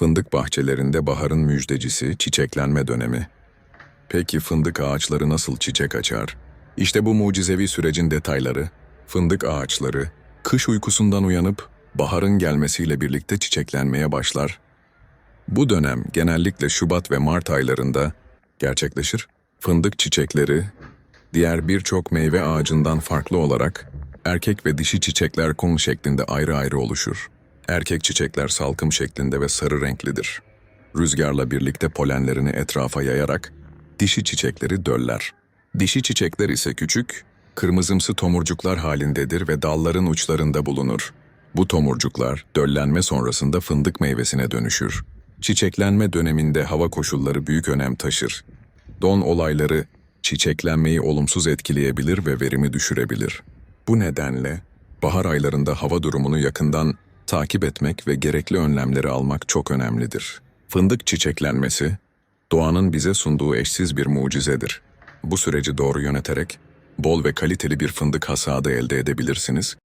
Fındık bahçelerinde baharın müjdecisi çiçeklenme dönemi. Peki fındık ağaçları nasıl çiçek açar? İşte bu mucizevi sürecin detayları. Fındık ağaçları kış uykusundan uyanıp baharın gelmesiyle birlikte çiçeklenmeye başlar. Bu dönem genellikle Şubat ve Mart aylarında gerçekleşir. Fındık çiçekleri diğer birçok meyve ağacından farklı olarak erkek ve dişi çiçekler kon şeklinde ayrı ayrı oluşur. Erkek çiçekler salkım şeklinde ve sarı renklidir. Rüzgarla birlikte polenlerini etrafa yayarak dişi çiçekleri döller. Dişi çiçekler ise küçük, kırmızımsı tomurcuklar halindedir ve dalların uçlarında bulunur. Bu tomurcuklar döllenme sonrasında fındık meyvesine dönüşür. Çiçeklenme döneminde hava koşulları büyük önem taşır. Don olayları çiçeklenmeyi olumsuz etkileyebilir ve verimi düşürebilir. Bu nedenle bahar aylarında hava durumunu yakından takip etmek ve gerekli önlemleri almak çok önemlidir. Fındık çiçeklenmesi, doğanın bize sunduğu eşsiz bir mucizedir. Bu süreci doğru yöneterek, bol ve kaliteli bir fındık hasadı elde edebilirsiniz